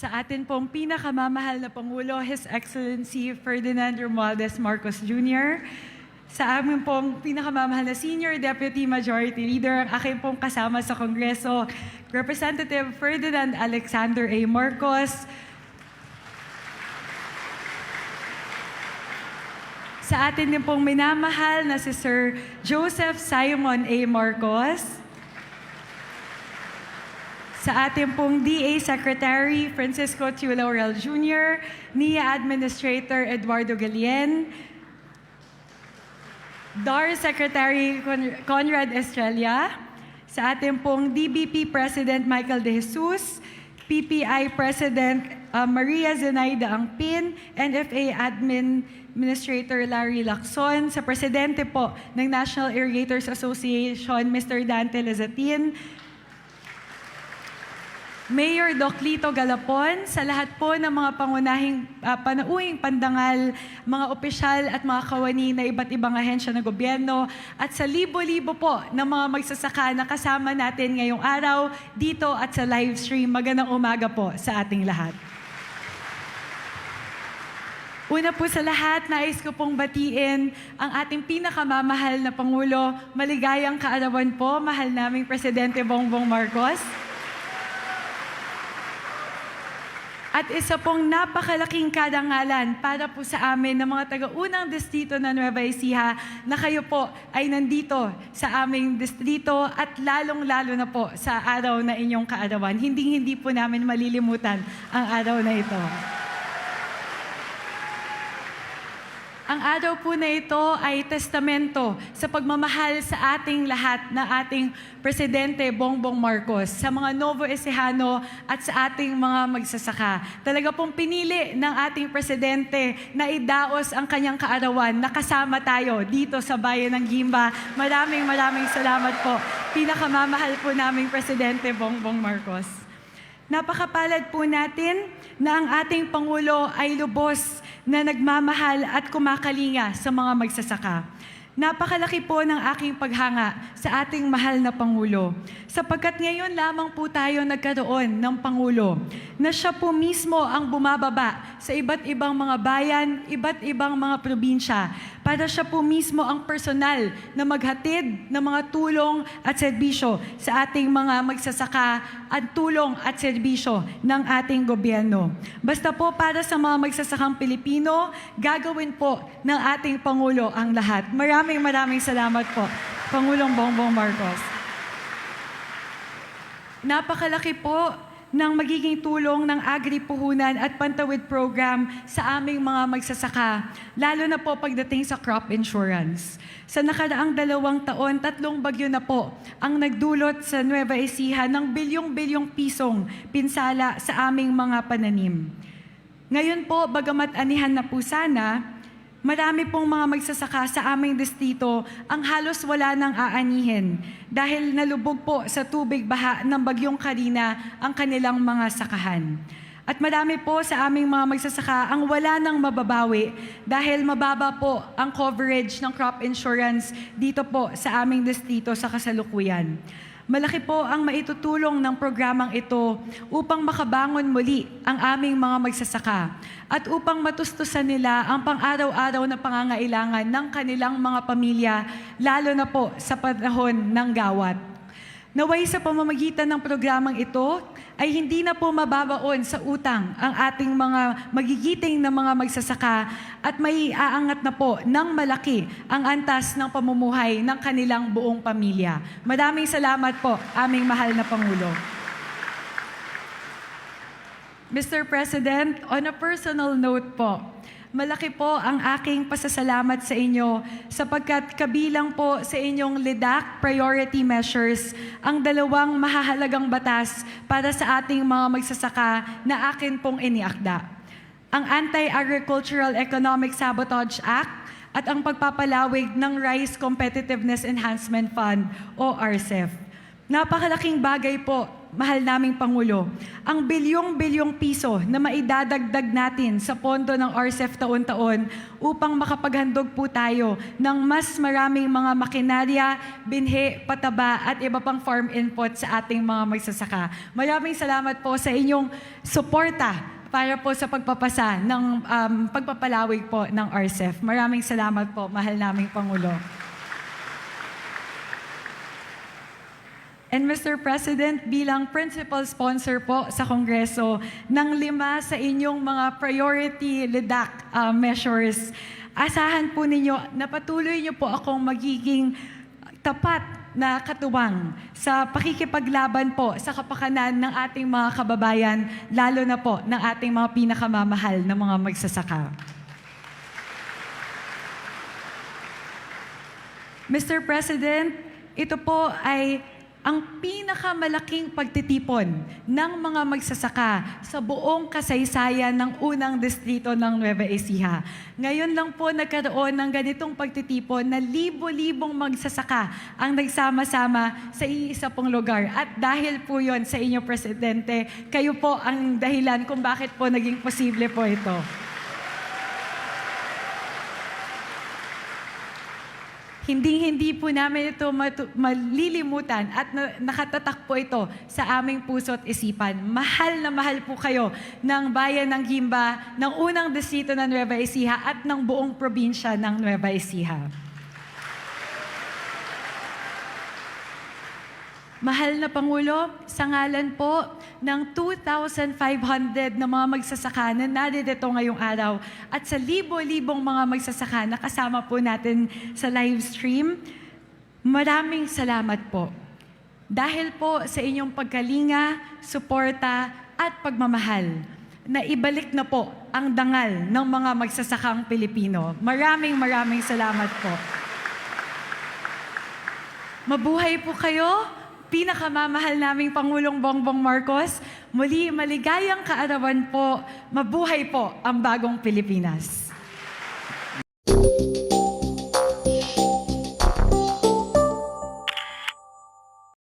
sa atin pong pinakamamahal na Pangulo, His Excellency Ferdinand Romualdez Marcos Jr., sa amin pong pinakamamahal na Senior Deputy Majority Leader, ang aking pong kasama sa Kongreso, Representative Ferdinand Alexander A. Marcos, sa atin din pong minamahal na si Sir Joseph Simon A. Marcos, sa ating pong DA Secretary Francisco Laurel Jr., NIA Administrator Eduardo Galien, DAR Secretary Con- Conrad Estrella, sa ating pong DBP President Michael De Jesus, PPI President uh, Maria Zenaida Angpin, NFA Admin Administrator Larry Lacson, sa Presidente po ng National Irrigators Association, Mr. Dante Lazatin, Mayor Doc Lito Galapon, sa lahat po ng mga pangunahing uh, panauing pandangal, mga opisyal at mga kawani na iba't ibang ahensya ng gobyerno, at sa libo-libo po ng mga magsasaka na kasama natin ngayong araw dito at sa live stream. Magandang umaga po sa ating lahat. Una po sa lahat, nais ko pong batiin ang ating pinakamamahal na Pangulo. Maligayang kaarawan po, mahal naming Presidente Bongbong Marcos. At isa pong napakalaking kadangalan para po sa amin ng mga taga-unang distrito ng Nueva Ecija na kayo po ay nandito sa aming distrito at lalong-lalo na po sa araw na inyong kaarawan. Hindi-hindi po namin malilimutan ang araw na ito. Ang araw po na ito ay testamento sa pagmamahal sa ating lahat na ating Presidente Bongbong Marcos, sa mga Novo Ecijano at sa ating mga magsasaka. Talaga pong pinili ng ating Presidente na idaos ang kanyang kaarawan na kasama tayo dito sa bayan ng Gimba. Maraming maraming salamat po. Pinakamamahal po naming Presidente Bongbong Marcos. Napakapalad po natin na ang ating Pangulo ay lubos na nagmamahal at kumakalinga sa mga magsasaka. Napakalaki po ng aking paghanga sa ating mahal na Pangulo. Sapagkat ngayon lamang po tayo nagkaroon ng Pangulo na siya po mismo ang bumababa sa iba't ibang mga bayan, iba't ibang mga probinsya para siya po mismo ang personal na maghatid ng mga tulong at serbisyo sa ating mga magsasaka at tulong at serbisyo ng ating gobyerno. Basta po para sa mga magsasakang Pilipino, gagawin po ng ating Pangulo ang lahat. Maraming maraming salamat po, Pangulong Bongbong Marcos. Napakalaki po ng magiging tulong ng Agri-Puhunan at Pantawid Program sa aming mga magsasaka, lalo na po pagdating sa crop insurance. Sa nakaraang dalawang taon, tatlong bagyo na po ang nagdulot sa Nueva Ecija ng bilyong-bilyong pisong pinsala sa aming mga pananim. Ngayon po, bagamat anihan na po sana, Marami pong mga magsasaka sa aming distrito ang halos wala nang aanihin dahil nalubog po sa tubig baha ng bagyong Karina ang kanilang mga sakahan. At marami po sa aming mga magsasaka ang wala nang mababawi dahil mababa po ang coverage ng crop insurance dito po sa aming distrito sa kasalukuyan. Malaki po ang maitutulong ng programang ito upang makabangon muli ang aming mga magsasaka at upang matustusan nila ang pang-araw-araw na pangangailangan ng kanilang mga pamilya, lalo na po sa panahon ng gawat. Naway sa pamamagitan ng programang ito ay hindi na po mababaon sa utang ang ating mga magigiting na mga magsasaka at may aangat na po ng malaki ang antas ng pamumuhay ng kanilang buong pamilya. Maraming salamat po, aming mahal na Pangulo. Mr. President, on a personal note po, malaki po ang aking pasasalamat sa inyo sapagkat kabilang po sa inyong LIDAC priority measures ang dalawang mahahalagang batas para sa ating mga magsasaka na akin pong iniakda. Ang Anti-Agricultural Economic Sabotage Act at ang pagpapalawig ng Rice Competitiveness Enhancement Fund o RCEF. Napakalaking bagay po mahal naming Pangulo, ang bilyong-bilyong piso na maidadagdag natin sa pondo ng RCEF taon-taon upang makapaghandog po tayo ng mas maraming mga makinarya, binhi, pataba at iba pang farm input sa ating mga magsasaka. Maraming salamat po sa inyong suporta para po sa pagpapasa ng um, pagpapalawig po ng RCEF. Maraming salamat po, mahal naming Pangulo. And Mr. President, bilang principal sponsor po sa Kongreso ng lima sa inyong mga priority LIDAC uh, measures, asahan po ninyo na patuloy niyo po akong magiging tapat na katuwang sa pakikipaglaban po sa kapakanan ng ating mga kababayan, lalo na po ng ating mga pinakamamahal na mga magsasaka. Mr. President, ito po ay ang pinakamalaking pagtitipon ng mga magsasaka sa buong kasaysayan ng unang distrito ng Nueva Ecija. Ngayon lang po nagkaroon ng ganitong pagtitipon na libo-libong magsasaka ang nagsama-sama sa iisa pong lugar. At dahil po yon sa inyo, Presidente, kayo po ang dahilan kung bakit po naging posible po ito. Hindi-hindi po namin ito malilimutan at na- nakatatak po ito sa aming puso at isipan. Mahal na mahal po kayo ng bayan ng Gimba, ng unang distrito ng Nueva Ecija at ng buong probinsya ng Nueva Ecija. Mahal na Pangulo, sa ngalan po ng 2,500 na mga magsasaka na naririto ngayong araw at sa libo-libong mga magsasaka na kasama po natin sa live stream, maraming salamat po. Dahil po sa inyong pagkalinga, suporta at pagmamahal, na ibalik na po ang dangal ng mga magsasakang Pilipino. Maraming maraming salamat po. Mabuhay po kayo, pinakamamahal naming Pangulong Bongbong Marcos. Muli, maligayang kaarawan po. Mabuhay po ang bagong Pilipinas.